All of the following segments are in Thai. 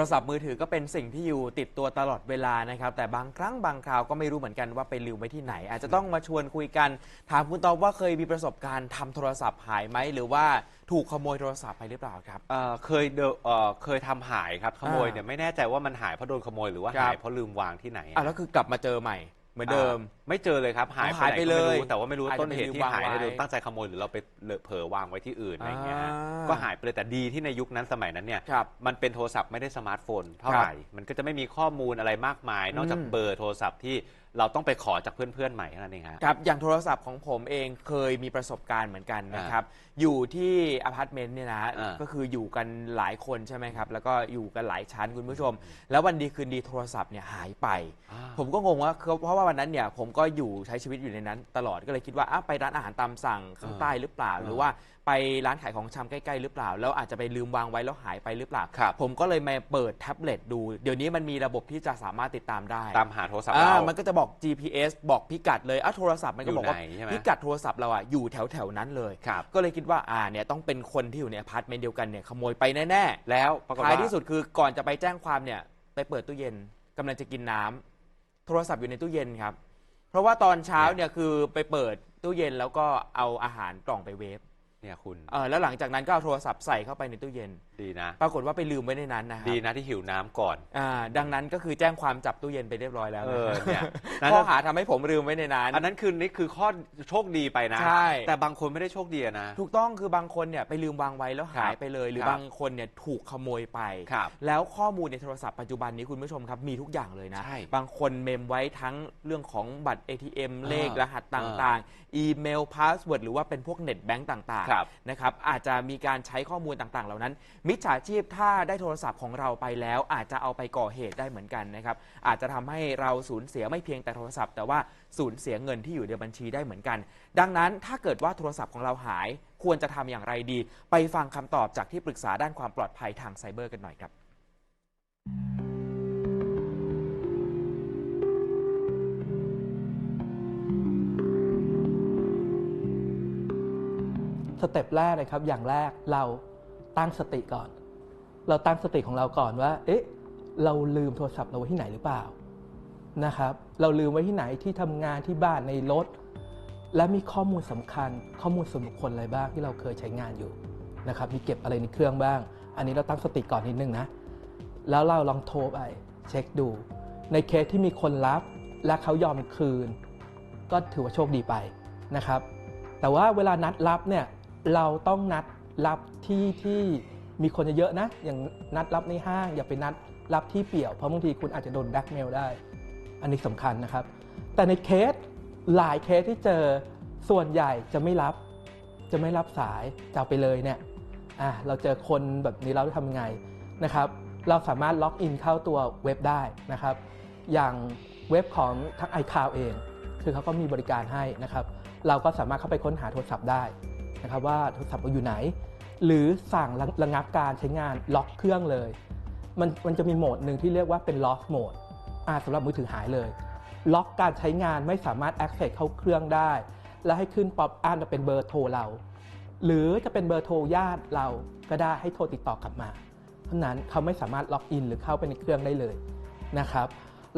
โทรศัพท์มือถือก็เป็นสิ่งที่อยู่ติดตัวตลอดเวลานะครับ แต่บางครั้งบางคราวก็ไม่รู้เหมือนกันว่าไปลืมไว้ที่ไหน อาจจะต้องมาชวนคุยกัน ถามคุณตอบว่าเคยมีประสบการณ์ทำโทรศัพท์หายไหมหรือว่าถูกขโมยโทรศัพท์ไปหรือเปล่าครับ เอ่อเคยเดนเอ่อเคยทำหายครับขโมยอ่า เนี่ยไม่แน่ใจว่ามันหายเพราะโดนขโมยหรือว่าครับหายเพราะลืมวางที่ไหนอะแล้วคือกลับมาเจอใหม่เห มือนเดิมอ่าไม่เจอเลยครับ หายอ๋อหายไปหนก็ม่เลยรู้แต่ว่าไม่รู้อาจจะต้นเหตุที่หายไปลืมวางไว้เนี่ยโดนตั้งใจขโมยหรือเราไปเลอะเผลอวางไว้ที่อื่นอะไรอย่างเงี้ยฮะอ่าก็หายไปเลยแต่ดีที่ในยุคนั้นสมัยนั้นเนี่ยครับมันเป็นโทรศัพท์ไม่ได้สมาร์ทโฟนเท่าครับไหร่มันก็จะไม่มีข้อมูลอะไรมากมาย นอกจากอืมเบอร์โทรศัพท์ที่ เราต้องไปขอจากเพื่อนๆใหม่เท่านั้นเองฮะ ครับ อย่างโทรศัพท์ของผมเองเคยมีประสบการณ์เหมือนกันนะครับ อยู่ที่อพาร์ตเมนต์เนี่ยนะ อ่าก็คืออยู่กันหลายคนใช่ไหมครับ แล้วก็อยู่กันหลายชั้นคุณผู้ชม แล้ววันดีคืนดีโทรศัพท์เนี่ยหายไปผมก็งงว่าคือเพราะว่าวันนั้นเนี่ยผมก็อยู่ใช้ชีวิตอยู่ในนั้นตลอด ก็เลยคิดว่าอะไปร้านอาหารตามสั่งข้างใต้หรือเปล่า หรือว่าไปร้านขายของชำใกล้ๆหรือเปล่า แล้วอาจจะไปลืมวางไว้แล้วหายไปหรือเปล่า ครับ ผมก็เลยมาเปิดแท็บเล็ตดู เดี๋ยวนี้มันมีระบบที่จะสามารถติดตามได้ตามหาโทรศัพท์อ่าเรา มันก็จะบอก GPS บอกพิกัดเลยอะโทรศัพท์มันก็บอกว่าอยู่ไหนใช่ไหม พิกัดโทรศัพท์เราอะอยู่แถวแถวๆนั้นเลย ครับ ก็เลยคิดว่าอ่าเนี่ยต้องเป็นคนที่อยู่ในอพาร์ตเมนต์เดียวกันเนี่ยขโมยไปแน่แล้วปรากฏๆท้ายว่าที่สุดคือก่อนจะไปแจ้งความเนี่ยไปเปิดตู้เย็นกำลังจะกินน้ำโทรศัพท์อยู่ในตู้เย็นครับ เพราะว่าตอนเช้าเนี่ยคือไปเปิดตู้เย็นแล้วก็เอาอาหารกล่องไปเวฟ เนี่ยคุณ เออแล้วหลังจากนั้นก็เอาโทรศัพท์ใส่เข้าไปในตู้เย็น ดีนะ ปรากฏว่าไปลืมไว้ในนั้นนะครัดีนะที่หิวน้ำก่อน อ่าดังนั้นก็คือแจ้งความจับตู้เย็นไปเรียบร้อยแล้วเอนะอเนี่ยนั่น ข้อก็หาทำให้ผมลืมไว้ในนั้น อันนั้นคือนี่คือข้อโชคดีไปนะ ใช่ แต่บางคนไม่ได้โชคดีอะนะ ถูกต้องคือบางคนเนี่ยไปลืมวางไว้แล้วหายครับไปเลย หรือครับ บางคนเนี่ยถูกขโมยไป ครับ แล้วข้อมูลในโทรศัพท์ปัจจุบันนี้คุณผู้ชมครับมีทุกอย่างเลยนะ ใช่บางคนเมมไว้ทั้งเรื่องของบัตร ATM เลขอ่ารหัสต่างๆ อีเมลพาสเวิร์ดหรือว่าเป็นพวกเน็ตแบงก์ต่างครับ ๆนะครับอาจจะมีการใช้ข้อมูลต่างๆ เหล่านั้นมิจฉาชีพถ้าได้โทรศัพท์ของเราไปแล้ว อาจจะเอาไปก่อเหตุได้เหมือนกันนะครับ อาจจะทำให้เราสูญเสียไม่เพียงแต่โทรศัพท์ แต่ว่าสูญเสียเงินที่อยู่ในบัญชีได้เหมือนกัน ดังนั้นถ้าเกิดว่าโทรศัพท์ของเราหายควรจะทำอย่างไรดี ไปฟังคำตอบจากที่ปรึกษาด้านความปลอดภัยทางไซเบอร์กันหน่อยครับสเต็ปแรกเลยครับ อย่างแรกเรา ตั้งสติก่อน เราตั้งสติของเราก่อนว่า เอ๊ะ เราลืมโทรศัพท์เราไว้ที่ไหนหรือเปล่านะครับ เราลืมไว้ที่ไหนที่ทำงานที่บ้านในรถ และมีข้อมูลสำคัญ ข้อมูลส่วนบุคคลอะไรบ้างที่เราเคยใช้งานอยู่นะครับ มีเก็บอะไรในเครื่องบ้าง อันนี้เราตั้งสติก่อนนิดนึงนะ แล้วเราลองโทรไปเช็คดู ในเคสที่มีคนรับและเขายอมคืน ก็ถือว่าโชคดีไปนะครับ แต่ว่าเวลานัดรับเนี่ยเราต้องนัด รับที่ที่มีคนเยอะๆนะ อย่างนัดรับในห้าง อย่าไปนัดรับที่เปี่ยว เพราะบางทีคุณอาจจะโดนแบล็กเมลได้ อันนี้สำคัญนะครับ แต่ในเคสหลายเคสที่เจอส่วนใหญ่จะไม่รับ จะไม่รับสายจะไปเลยเนี่ยอะเราเจอคนแบบนี้เราจะทำยังไงนะครับ เราสามารถล็อกอินเข้าตัวเว็บได้นะครับ อย่างเว็บของทั้ง iCloud เอง คือเขาก็มีบริการให้นะครับ เราก็สามารถเข้าไปค้นหาโทรศัพท์ได้ นะครับว่าโทรศัพท์เราอยู่ไหน หรือสั่งระงับการใช้งานล็อกเครื่องเลย มันมันจะมีโหมดหนึ่งที่เรียกว่าเป็น lock mode อ่าสำหรับมือถือหายเลย ล็อกการใช้งานไม่สามารถ access เข้าเครื่องได้ และให้ขึ้นป๊อปอัพมาเป็นเบอร์โทรเรา หรือจะเป็นเบอร์โทรญาติเราก็ได้ให้โทรติดต่อกลับมา เพราะนั้นเขาไม่สามารถล็อกอินหรือเข้าไปในเครื่องได้เลยนะครับ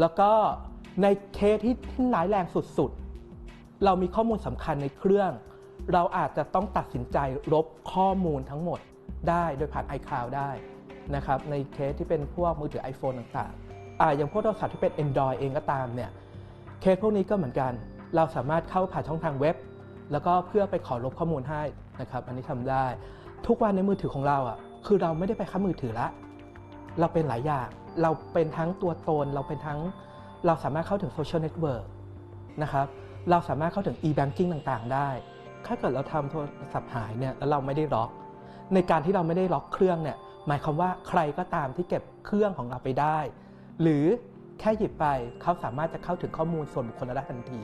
แล้วก็ในเคสที่ที่ร้ายแรงสุดๆ เรามีข้อมูลสำคัญในเครื่อง เราอาจจะต้องตัดสินใจลบข้อมูลทั้งหมดได้โดยผ่าน iCloud ได้นะครับในเคสที่เป็นพวกมือถือ iPhone ต่างๆอ่าอย่างพวกโทรศัพท์ที่เป็น Android เองก็ตามเนี่ยเคสพวกนี้ก็เหมือนกัน เราสามารถเข้าผ่านช่องทางเว็บ แล้วก็เพื่อไปขอลบข้อมูลให้นะครับอันนี้ทำได้ ทุกวันในมือถือของเราอะคือเราไม่ได้ไปค้ามือถือละ เราเป็นหลายอย่าง เราเป็นทั้งตัวตน เราเป็นทั้ง เราสามารถเข้าถึงโซเชียลเน็ตเวิร์กนะครับ เราสามารถเข้าถึง e-banking ต่างๆ ได้ ถ้าเกิดเราทำโทรศัพท์หายเนี่ยแล้วเราไม่ได้ล็อก ในการที่เราไม่ได้ล็อกเครื่องเนี่ยหมายความว่าใครก็ตามที่เก็บเครื่องของเราไปได้ หรือแค่หยิบไปเขาสามารถจะเข้าถึงข้อมูลส่วนบุคคลเราได้ทันที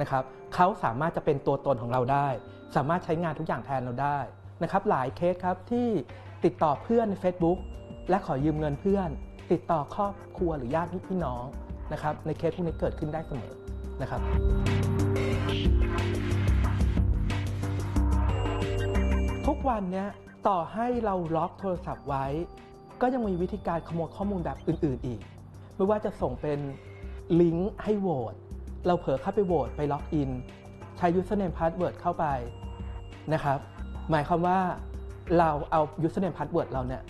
นะครับเขาสามารถจะเป็นตัวตนของเราได้ สามารถใช้งานทุกอย่างแทนเราได้นะครับหลายเคสครับที่ติดต่อเพื่อนใน Facebook และขอยืมเงินเพื่อน ติดต่อครอบครัวหรือญาติพี่น้องนะครับในเคสพวกนี้เกิดขึ้นได้เสมอนะครับ ทุกวันเนี้ยต่อให้เราล็อกโทรศัพท์ไว้ ก็ยังมีวิธีการขโมยข้อมูลแบบอื่น ๆอีก ไม่ว่าจะส่งเป็นลิงก์ให้โหวตเราเผลอเข้าไปโหวตไปล็อกอิน ใช้ username password เข้าไปนะครับ หมายความว่าเราเอา username password เราเนี่ย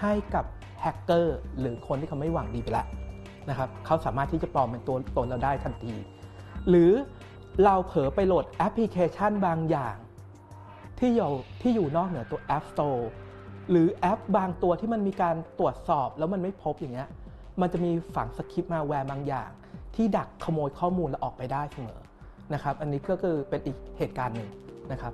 ให้กับแฮกเกอร์หรือคนที่เขาไม่หวังดีไปแล้วนะครับเขาสามารถที่จะปลอมเป็นตัวตนเราได้ทันที หรือเราเผลอไปโหลดแอปพลิเคชันบางอย่าง ที่อยู่ที่อยู่นอกเหนือตัว App Store หรือแอปบางตัวที่มันมีการตรวจสอบแล้วมันไม่พบอย่างเงี้ย มันจะมีฝังสคริปต์มาแวร์บางอย่าง ที่ดักขโมยข้อมูลแล้วออกไปได้เสมอนะครับ อันนี้ก็คือเป็นอีกเหตุการณ์หนึ่งนะครับ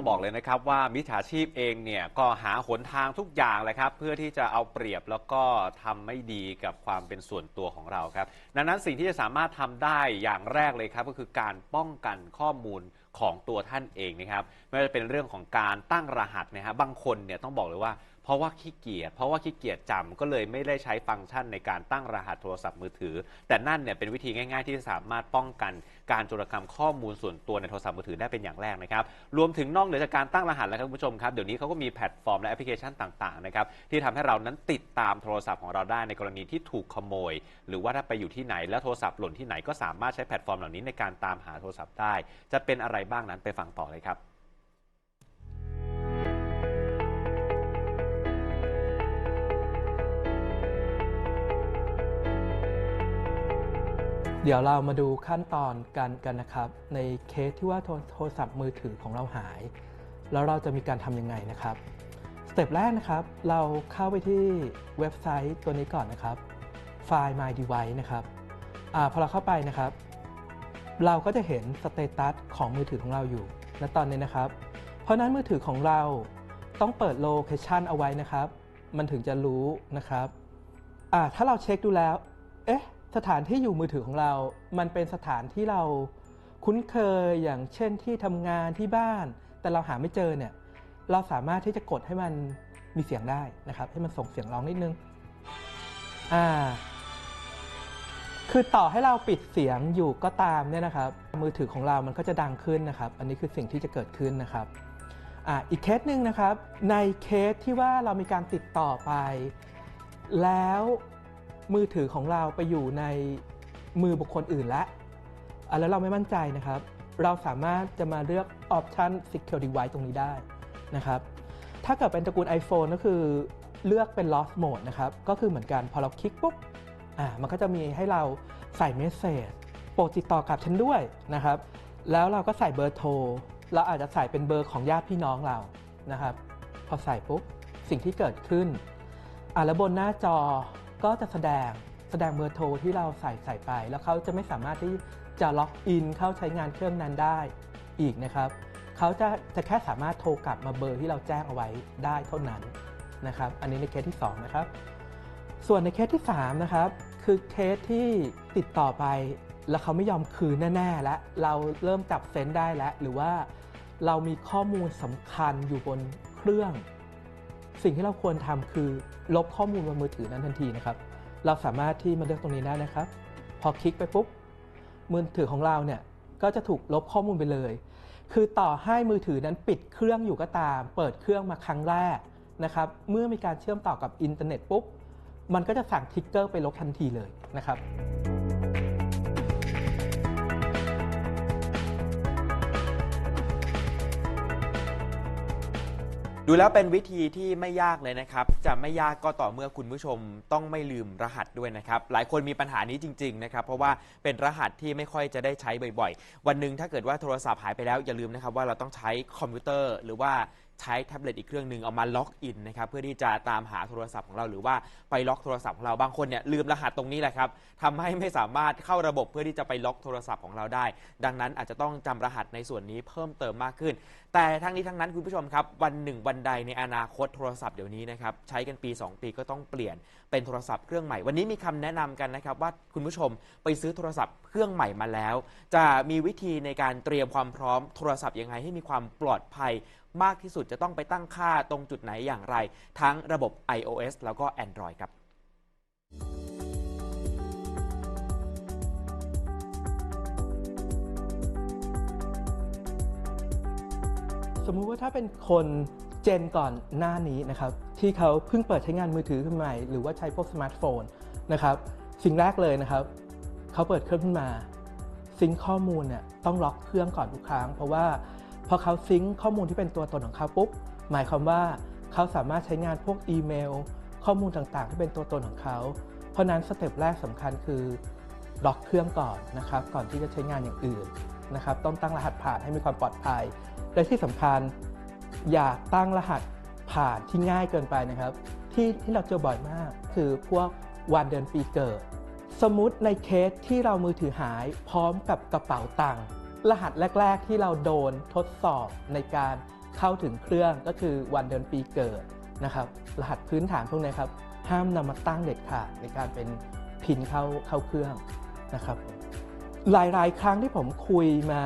ต้องบอกเลยนะครับว่ามิจฉาชีพเองเนี่ยก็หาหนทางทุกอย่างเลยครับ เพื่อที่จะเอาเปรียบแล้วก็ทำไม่ดีกับความเป็นส่วนตัวของเราครับ ดังนั้นสิ่งที่จะสามารถทำได้อย่างแรกเลยครับ ก็คือการป้องกันข้อมูลของตัวท่านเองนะครับไม่ว่าจะเป็นเรื่องของการตั้งรหัสนะฮะบางคนเนี่ยต้องบอกเลยว่า เพราะว่าขี้เกียจเพราะว่าขี้เกียจจำก็เลยไม่ได้ใช้ฟังก์ชันในการตั้งรหัสโทรศัพท์มือถือ แต่นั่นเนี่ยเป็นวิธีง่าย ๆ ที่สามารถป้องกันการโจรกรรมข้อมูลส่วนตัวในโทรศัพท์มือถือได้เป็นอย่างแรกนะครับรวมถึงนอกเหนือจากการตั้งรหัสแล้วครับคุณผู้ชมครับเดี๋ยวนี้เขาก็มีแพลตฟอร์มและแอปพลิเคชันต่างๆนะครับที่ทำให้เรานั้นติดตามโทรศัพท์ของเราได้ในกรณีที่ถูกขโมย หรือว่าถ้าไปอยู่ที่ไหนแล้วโทรศัพท์หล่นที่ไหนก็สามารถใช้แพลตฟอร์มเหล่านี้ในการตามหาโทรศัพท์ได้ จะเป็นอะไรบ้างนั้นไปฟังต่อเลยครับ เดี๋ยวเรามาดูขั้นตอนกันกันนะครับ ในเคสที่ว่าโทรศัพท์มือถือของเราหาย แล้วเราจะมีการทำยังไงนะครับสเต็ปแรกนะครับ เราเข้าไปที่เว็บไซต์ตัวนี้ก่อนนะครับไฟล์ My Device นะครับอพอเราเข้าไปนะครับ เราก็จะเห็นสเตตัสของมือถือของเราอยู่ณตอนนี้นะครับ เพราะนั้นมือถือของเราต้องเปิดโลเคชันเอาไว้นะครับ มันถึงจะรู้นะครับถ้าเราเช็คดูแล้ว เอ๊ะ สถานที่อยู่มือถือของเรา มันเป็นสถานที่เราคุ้นเคยอย่างเช่นที่ทำงานที่บ้าน แต่เราหาไม่เจอเนี่ย เราสามารถที่จะกดให้มันมีเสียงได้นะครับ ให้มันส่งเสียงร้องนิดนึง อ่า คือต่อให้เราปิดเสียงอยู่ก็ตามเนี่ยนะครับ มือถือของเรามันก็จะดังขึ้นนะครับ อันนี้คือสิ่งที่จะเกิดขึ้นนะครับอ่าอีกเคสหนึ่งนะครับ ในเคสที่ว่าเรามีการติดต่อไป แล้ว มือถือของเราไปอยู่ในมือบุคคลอื่นแล้วแล้วเราไม่มั่นใจนะครับ เราสามารถจะมาเลือก Option Secure Device ตรงนี้ได้นะครับ ถ้าเกิดเป็นตระกูล iPhone ก็คือเลือกเป็น Lost Mode นะครับ ก็คือเหมือนกันพอเราคลิกปุ๊บอ่ามันก็จะมีให้เราใส่เมสเซจโปรดติดต่อกับฉันด้วยนะครับ แล้วเราก็ใส่เบอร์โทร เราอาจจะใส่เป็นเบอร์ของญาติพี่น้องเรานะครับ พอใส่ปุ๊บสิ่งที่เกิดขึ้นอะแล้วบนหน้าจอ ก็จะแสดงแสดงเบอร์โทรที่เราใส่ใส่ไป แล้วเขาจะไม่สามารถที่จะล็อกอินเข้าใช้งานเครื่องนั้นได้อีกนะครับเขาจะจะแค่สามารถโทรกลับมาเบอร์ที่เราแจ้งเอาไว้ได้เท่านั้นนะครับ อันนี้ในเคสที่ 2 นะครับ ส่วนในเคสที่ 3 นะครับ คือเคสที่ติดต่อไปแล้วเขาไม่ยอมคืนแน่ๆแล้วเราเริ่มจับเซนได้แล้ว หรือว่าเรามีข้อมูลสำคัญอยู่บนเครื่อง สิ่งที่เราควรทำคือลบข้อมูลบนมือถือนั้นทันทีนะครับ เราสามารถที่มาเลือกตรงนี้ได้นะครับ พอคลิกไปปุ๊บ มือถือของเราเนี่ยก็จะถูกลบข้อมูลไปเลย คือต่อให้มือถือนั้นปิดเครื่องอยู่ก็ตาม เปิดเครื่องมาครั้งแรกนะครับ เมื่อมีการเชื่อมต่อกับอินเทอร์เน็ตปุ๊บ มันก็จะสั่งทิกเกอร์ไปลบทันทีเลยนะครับ ดูแล้วเป็นวิธีที่ไม่ยากเลยนะครับ จะไม่ยากก็ต่อเมื่อคุณผู้ชมต้องไม่ลืมรหัสด้วยนะครับ หลายคนมีปัญหานี้จริงๆนะครับ เพราะว่าเป็นรหัสที่ไม่ค่อยจะได้ใช้บ่อยๆ วันหนึ่งถ้าเกิดว่าโทรศัพท์หายไปแล้วอย่าลืมนะครับว่าเราต้องใช้คอมพิวเตอร์หรือว่า ใช้แท็บเล็ตอีกเครื่องหนึ่งเอามาล็อกอินนะครับเพื่อที่จะตามหาโทรศัพท์ของเราหรือว่าไปล็อกโทรศัพท์ของเราบางคนเนี่ยลืมรหัสตรงนี้แหละครับทำให้ไม่สามารถเข้าระบบเพื่อที่จะไปล็อกโทรศัพท์ของเราได้ ดังนั้นอาจจะต้องจำรหัสในส่วนนี้เพิ่มเติมมากขึ้น แต่ทั้งนี้ทั้งนั้นคุณผู้ชมครับ วันหนึ่งวันใดในอนาคตโทรศัพท์เดี๋ยวนี้นะครับใช้กันปี 2 ปีก็ต้องเปลี่ยนเป็นโทรศัพท์เครื่องใหม่ วันนี้มีคำแนะนำกันนะครับว่าคุณผู้ชมไปซื้อโทรศัพท์เครื่องใหม่มาแล้ว จะมีวิธีในการเตรียมความพร้อมโทรศัพท์ยังไงให้มีความปลอดภัย มากที่สุดจะต้องไปตั้งค่าตรงจุดไหนอย่างไร ทั้งระบบ iOS แล้วก็ Android ครับคมมุติว่าถ้าเป็นคนเจนก่อนหน้านี้นะครับที่เขาเพิ่งเปิดใช้งานมือถือขึ้นมาใหม่หรือว่าใช้พวกสมาร์ทโฟนนะครับสิ่งแรกเลยนะครับเขาเปิดเครื่องขึ้นมา ซิงข้อมูลเนี่ยต้องล็อกเครื่องก่อนทุกครั้ง เพราะว่า พอเขาซิงค์ข้อมูลที่เป็นตัวตนของเขาปุ๊บ หมายความว่าเขาสามารถใช้งานพวกอีเมล ข้อมูลต่างๆ ที่เป็นตัวตนของเขา เพราะนั้นสเต็ปแรกสำคัญคือล็อกเครื่องก่อนนะครับ ก่อนที่จะใช้งานอย่างอื่นนะครับ ต้องตั้งรหัสผ่านให้มีความปลอดภัย และที่สำคัญอย่าตั้งรหัสผ่านที่ง่ายเกินไปนะครับ ที่ที่เราเจอบ่อยมาก คือพวกวันเดือนปีเกิด สมมติในเคสที่เรามือถือหายพร้อมกับกระเป๋าตังค์ รหัสแรก ๆ ที่เราโดนทดสอบในการเข้าถึงเครื่องก็คือวันเดือนปีเกิดนะครับ รหัสพื้นฐานพวกนี้ครับห้ามนำมาตั้งเด็ดขาดในการเป็นพินเข้าเข้าเครื่องนะครับ หลายๆ ครั้งที่ผมคุยมา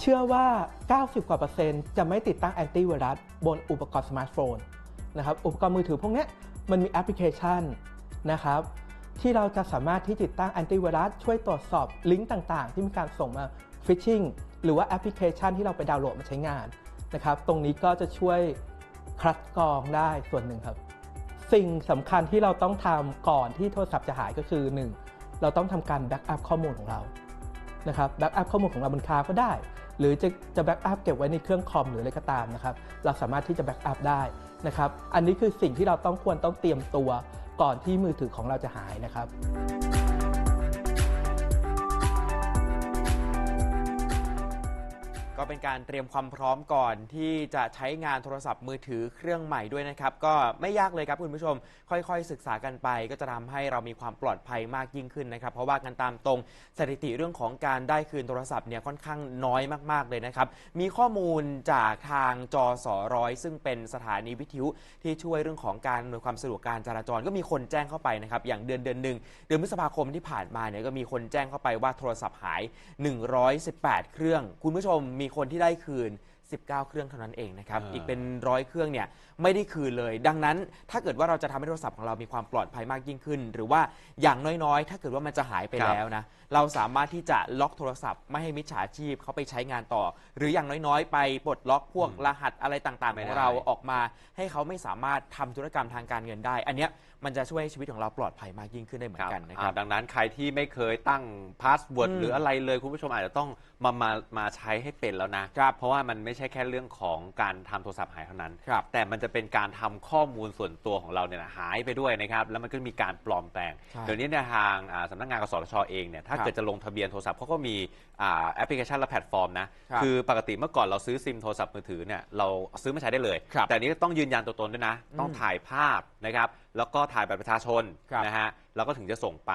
เชื่อว่า 90 กว่าเปอร์เซ็นต์จะไม่ติดตั้งแอนตี้ไวรัสบนอุปกรณ์สมาร์ทโฟนนะครับอุปกรณ์มือถือพวกนี้มันมีแอปพลิเคชันนะครับที่เราจะสามารถที่ติดตั้งแอนตี้ไวรัสช่วยตรวจสอบลิงก์ต่างๆ ที่มีการส่งมา ฟิชชิงหรือว่าแอปพลิเคชันที่เราไปดาวน์โหลดมาใช้งานนะครับ ตรงนี้ก็จะช่วยคัดกรองได้ส่วนหนึ่งครับ สิ่งสำคัญที่เราต้องทำก่อนที่โทรศัพท์จะหายก็คือ 1. เราต้องทำการแบ็กอัพข้อมูลของเรานะครับแบ็กอัพข้อมูลของเราบนคลาวก็ได้ หรือจะจะแบ็กอัพเก็บไว้ในเครื่องคอมหรืออะไรก็ตามนะครับ เราสามารถที่จะแบ็กอัพได้นะครับ อันนี้คือสิ่งที่เราต้องควรต้องเตรียมตัวก่อนที่มือถือของเราจะหายนะครับ ก็เป็นการเตรียมความพร้อมก่อนที่จะใช้งานโทรศัพท์มือถือเครื่องใหม่ด้วยนะครับ ก็ไม่ยากเลยครับคุณผู้ชม ค่อยๆ ศึกษากันไป ก็จะทำให้เรามีความปลอดภัยมากยิ่งขึ้นนะครับ เพราะว่ากันตามตรงสถิติเรื่องของการได้คืนโทรศัพท์เนี่ยค่อนข้างน้อยมากๆเลยนะครับ มีข้อมูลจากทางจอสอร้อยซึ่งเป็นสถานีวิทยุที่ช่วยเรื่องของการอำนวยความสะดวกการจราจรก็มีคนแจ้งเข้าไปนะครับอย่างเดือนเดือนหนึ่งเดือนพฤษภาคมที่ผ่านมาเนี่ยก็มีคนแจ้งเข้าไปว่าโทรศัพท์หาย 118 เครื่อง คุณผู้ชมมีคนที่ได้คืน 19 เครื่องเท่านั้นเองนะครับ อ่า อีกเป็นร้อยเครื่องเนี่ยไม่ได้คืนเลย ดังนั้นถ้าเกิดว่าเราจะทำให้โทรศัพท์ของเรามีความปลอดภัยมากยิ่งขึ้น หรือว่าอย่างน้อยๆ ถ้าเกิดว่ามันจะหายไปครับแล้วนะ เราสามารถที่จะล็อกโทรศัพท์ไม่ให้มิจฉาชีพเขาไปใช้งานต่อ หรืออย่างน้อยๆ ไปปลดล็อกพวกอืมรหัสอะไรต่างไม่ๆขได้ องเราออกมาให้เขาไม่สามารถทำธุรกรรมทางการเงินได้ อันเนี้ย มันจะช่วยให้ชีวิตของเราปลอดภัยมากยิ่งขึ้นได้เหมือนกันนะครับอ่าดังนั้นใครที่ไม่เคยตั้งพาสเวิร์ดอืมหรืออะไรเลยคุณผู้ชมอาจจะต้องมามามาใช้ให้เป็นแล้วนะครับเพราะว่ามันไม่ใช่แค่เรื่องของการทำโทรศัพท์หายเท่านั้นครับแต่มันจะเป็นการทำข้อมูลส่วนตัวของเราเนี่ยนะหายไปด้วยนะครับแล้วมันก็มีการปลอมแปลงใช่เดี๋ยวนี้เนี่ยทางอ่าสำนักงานกสทชเองเนี่ยถ้าครับเกิดจะลงทะเบียนโทรศัพท์เขาก็มีอ่าแอปพลิเคชันและแพลตฟอร์มนะครับคือปกติเมื่อก่อนเราซื้อซิมโทรศัพท์มือถือเนี่ยเราซื้อมาใช้ได้เลยครับแต่อันนี้ต้องยืนยันตัวตนด้วยนะ ต้องอืมถ่ายภาพ นะครับ แล้วก็ถ่ายบัตรประชาชนครับนะฮะแล้วก็ถึงจะส่งไป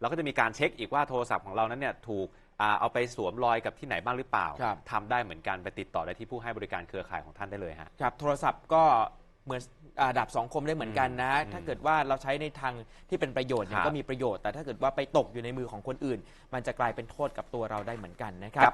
แล้วก็จะมีการเช็คอีกว่าโทรศัพท์ของเรานั้นเนี่ยถูกอ่าเอาไปสวมรอยกับที่ไหนบ้างหรือเปล่าครับ ทำได้เหมือนกันไปติดต่อได้ที่ผู้ให้บริการเครือข่ายของท่านได้เลยฮะ ครับโทรศัพท์ก็เหมือนอ่าดาบสองคมได้เหมือนกันนะ อืมถ้าเกิดว่าเราใช้ในทางที่เป็นประโยชน์เนี่ยครับ ก็มีประโยชน์ แต่ถ้าเกิดว่าไปตกอยู่ในมือของคนอื่น มันจะกลายเป็นโทษกับตัวเราได้เหมือนกันนะครับ